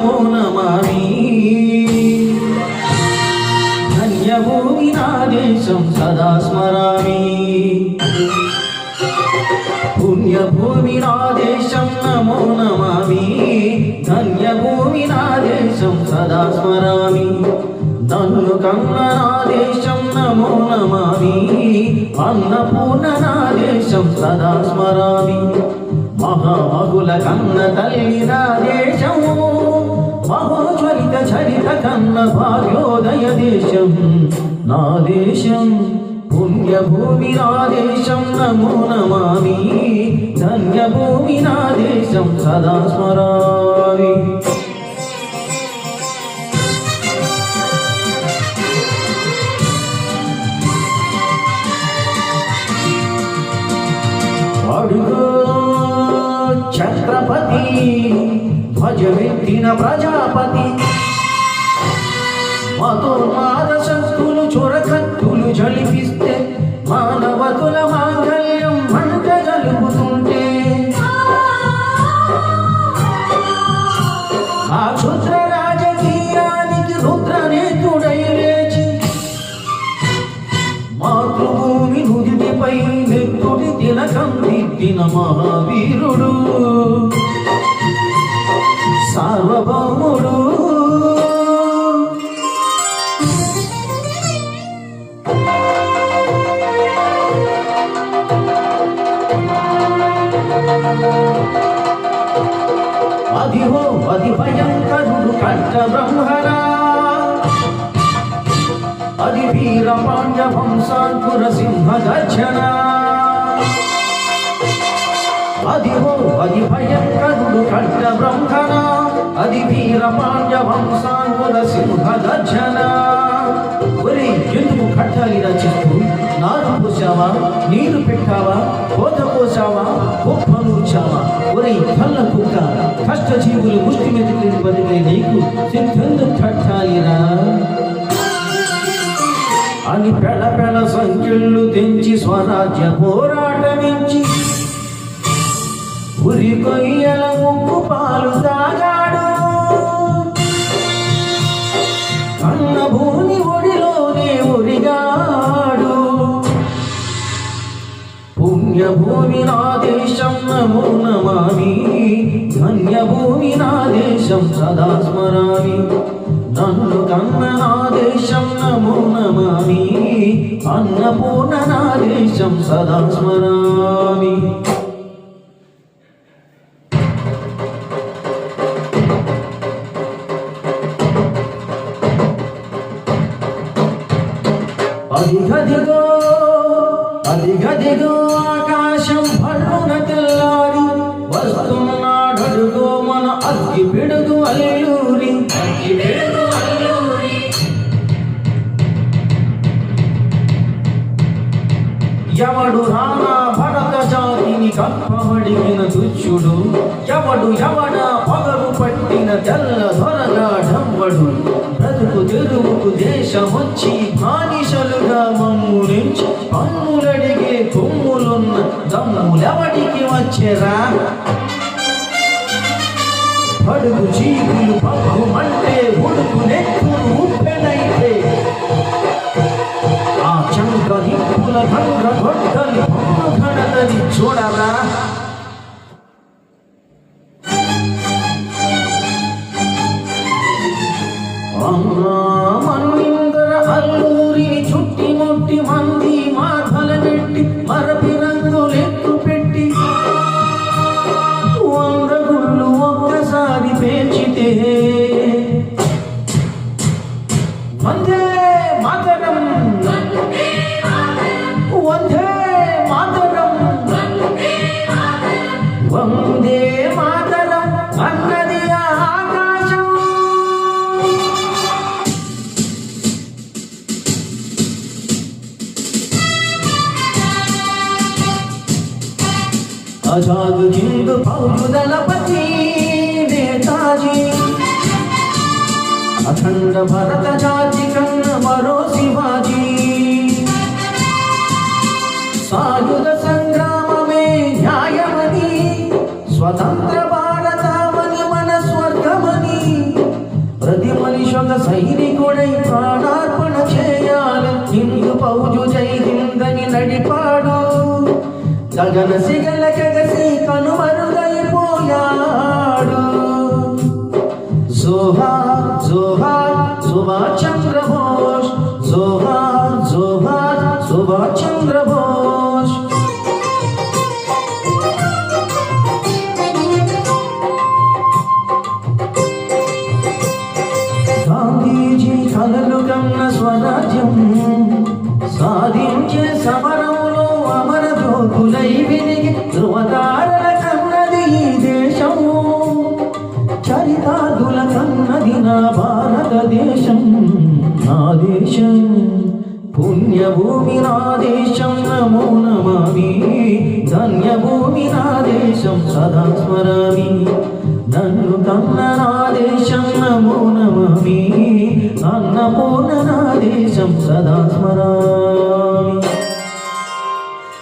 నమో నమామి ధన్యభూమి నా సదా స్మరామి పుణ్యభూమి నా నమో నమామి. ధన్యభూమి నా సదా స్మరామి నన్ను కన్న నా నమో నమామి. అన్నపూర్ణ సదా స్మరామి మహామగుల కన్న తల్లి నా దేశము కన్న భార్యోదయ దేశం నా దేశం పుణ్యభూమి నా దేశం నమో నమామి. ధన్యభూమి నా దేశం సదా స్మరామి. అడుగో ఛత్రపతి ధ్వజమెత్తిన ప్రజాపతి మతోన్మాద శక్తులు చొరకత్తులు జలిపిస్తే మానవతుల మాంగళ్యం మంట గలుపుతుంటే ఆ క్షుద్ర రాజకీయానికి రుద్రనేతుడై లేచి మాతృభూమి నుదిటిపై నెత్తుడి తిలకం దిద్దిన మహావీరుడు. సార్వభౌముడు భయంకరుడు కంఠ బ్రహ్మరా అది వీర సింహ గర్జన అది హో అది భయంకరుడు కంట బ్రహ్మణ అది వీర పాండ్య వంశాంకుర సింహ గర్జన ఒరే ఎందుకు కట్టాలి రచిస్తూ నారు పోసావా? నీరు పెట్టావా? కోత పోసావా గొప్ప ఒరే కళ్ళ కుక్క కష్ట జీవులు ముష్టి మెతుకుని బతికే నీకు సిద్ధంగా కట్టాలిరా. అని పెళ పెళ సంఖ్యలు తెంచి స్వరాజ్య పోరాటమించి ఉరి కొయ్యల ముక్కు పాలు తాగాడు. కన్న భూమి ఒడిలో ధన్యభూమి నా దేశం నమో నమామి. ధన్యభూమి నా దేశం సదా స్మరామి. నన్ను కన్న నా దేశం నమో నమామి. అన్నపూర్ణ నా దేశం సదా స్మరామి. అదిగదిగో ఎవడు రానా భరత జాతిని కప్పబడిన దుచ్చుడు ఎవడు ఎవడ పగరు పట్టిన తెల్ల దొరగా డమ్మడు బ్రతుకు తెలుగుకు దేశమొచ్చి బానిసలుగా మమ్ము నుంచి పన్నులడిగే కొమ్ములున్న దమ్ములెవడికి వచ్చేరా? పడుగు జీవులు పప్పుమంటే ఉడుకు ఆజాద్ హింద్ ఫౌజ్ నేతాజీ. అఖండ భరత జాతి సగన సిగల కగసి కనుమరుగైపోయాడు జోహార్ జోహార్ సుభాష్ చంద్ర బోస్ జోహార్ జోహార్ సుభాష్ చంద్ర బోస్ గాంధీజీ కలలు కన్న స్వరాజ్యం సాధించే సమరం జ్యోతులై వెలిగి ధృవతారల కన్నది ఈ దేశము. చరితాదుల కన్నది నా భారతదేశం నా దేశం పుణ్యభూమి నా దేశం. నమో నమామి. ధన్యభూమి నా దేశం. సదా స్మరామి. నన్ను కన్న నా దేశం. నమో నమామి. అన్నపూర్ణ